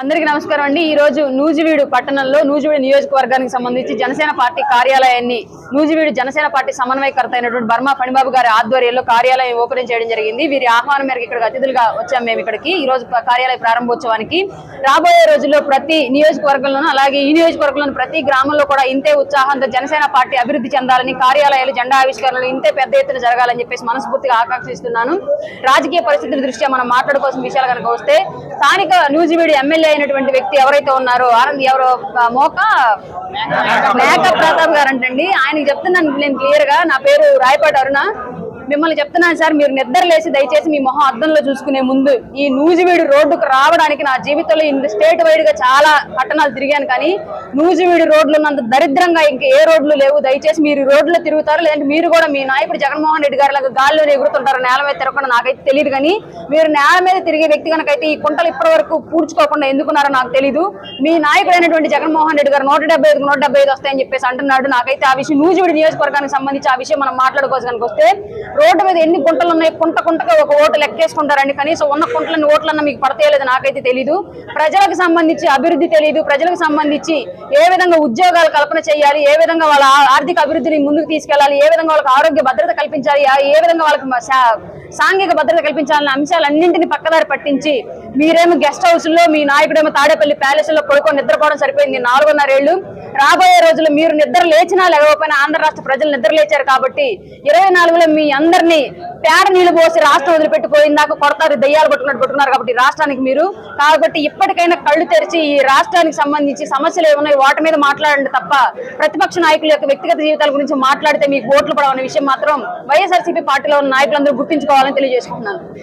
అందరికీ నమస్కారం అండి. ఈ రోజు నూజివీడు పట్టణంలో నూజివీడు నియోజకవర్గానికి సంబంధించి జనసేన పార్టీ కార్యాలయాన్ని నూజివీడు జనసేన పార్టీ సమన్వయకర్త అయినటువంటి బర్మా ఫణిబాబు గారి ఆధ్వర్యంలో కార్యాలయం ఓపెన్ చేయడం జరిగింది. వీరి ఆహ్వానం మేరకు ఇక్కడికి అతిథులుగా వచ్చాం మేము ఇక్కడికి. ఈ రోజు కార్యాలయ ప్రారంభోత్సవానికి రాబోయే రోజుల్లో ప్రతి నియోజకవర్గంలోనూ అలాగే ఈ నియోజకవర్గంలోని ప్రతి గ్రామంలో కూడా ఇంతే ఉత్సాహంతో జనసేన పార్టీ అభివృద్ధి చెందాలని కార్యాలయాలు జెండా ఆవిష్కరణలు ఇంతే పెద్ద ఎత్తున జరగాలని చెప్పేసి మనస్ఫూర్తిగా ఆకాంక్షిస్తున్నాను. రాజకీయ పరిస్థితుల దృష్ట్యా మనం మాట్లాడుకోవాల్సిన విషయాలు కనుక వస్తే స్థానిక నూజివీడు ఎమ్మెల్యే అయినటువంటి వ్యక్తి ఎవరైతే ఉన్నారో ఆనంద్ ఎవరో మోక మేక ప్రతాప్ గారు అంటండి ఆయనకి చెప్తున్నాను నేను క్లియర్గా. నా పేరు రాయపాటి అరుణ. మిమ్మల్ని చెప్తున్నాను సార్ మీరు నిద్ర లేచి దయచేసి మీ మొహం అద్దంలో చూసుకునే ముందు ఈ నూజివీడు రోడ్డుకు రావడానికి నా జీవితంలో ఇంత స్టేట్ వైడ్గా చాలా పట్టణాలు తిరిగాను కానీ నూజివీడు రోడ్లు ఉన్నంత దరిద్రంగా ఇంక ఏ రోడ్లు లేవు. దయచేసి మీరు రోడ్లు తిరుగుతారు? లేదంటే మీరు కూడా మీ నాయకుడు జగన్మోహన్ రెడ్డి గారి లాగా గాల్లోనే ఎగురుతుంటారు? నేల మీద తిరగకుండా నాకైతే తెలియదు కానీ మీరు నేల మీద తిరిగే వ్యక్తి కనుకైతే ఈ కుంటలు ఇప్పటి వరకు పూడ్చుకోకుండా ఎందుకున్నారో నాకు తెలియదు మీ నాయకుడైనటువంటి జగన్మోహన్ రెడ్డి గారు నూట డెబ్బై ఐదు నూట డెబ్బై ఐదు వస్తాయని చెప్పేసి అంటున్నాడు. నాకైతే ఆ విషయం నూజివీడు నియోజకవర్గానికి సంబంధించి ఆ విషయం మనం మాట్లాడుకోవచ్చు కనుక వస్తే రోడ్డు మీద ఎన్ని గుంటలు ఉన్నాయి? కుంట కుంటగా ఒక ఓటు లెక్కేసుకుంటారండి. కనీసం ఉన్న కుంటలన్నీ ఓట్లన్నా మీకు పడతాయో లేదో నాకైతే తెలియదు ప్రజలకు సంబంధించి అభివృద్ధి తెలియదు ప్రజలకు సంబంధించి ఏ విధంగా ఉద్యోగాలు కల్పన చేయాలి? ఏ విధంగా వాళ్ళ ఆర్థిక అభివృద్ధిని ముందుకు తీసుకెళ్ళాలి ఏ విధంగా వాళ్ళకి ఆరోగ్య భద్రత కల్పించాలి? ఏ విధంగా వాళ్ళకి సాంఘిక భద్రత కల్పించాలన్న అంశాలన్నింటినీ పక్కదారి పట్టించి మీరేమో గెస్ట్ హౌస్లో మీ నాయకుడేమో తాడేపల్లి ప్యాలెస్లో పడుకొని నిద్రపోవడం సరిపోయింది. నాలుగున్నరేళ్ళు రాబోయే రోజుల్లో మీరు నిద్ర లేచినా లేకపోయినా ఆంధ్ర రాష్ట్ర ప్రజలు నిద్ర లేచారు కాబట్టి ఇరవై నాలుగులో మీ అందరినీ పేడ నీళ్ళు పోసి రాష్ట్రం వదిలిపెట్టిపోయిన దాకా కొడతారు దయ్యాలు పట్టుకున్నట్టు పట్టుకున్నారు కాబట్టి రాష్ట్రానికి మీరు. కాబట్టి ఇప్పటికైనా కళ్ళు తెరిచి ఈ రాష్ట్రానికి సంబంధించి సమస్యలు ఏమున్నాయి వాటి మీద మాట్లాడండి తప్ప. ప్రతిపక్ష నాయకుల యొక్క వ్యక్తిగత జీవితాల గురించి మాట్లాడితే మీకు ఓట్లు పడవనే విషయం మాత్రం వైఎస్ఆర్సీపీ పార్టీలో ఉన్న నాయకులందరూ గుర్తించుకోవాలని తెలియజేసుకుంటున్నాను.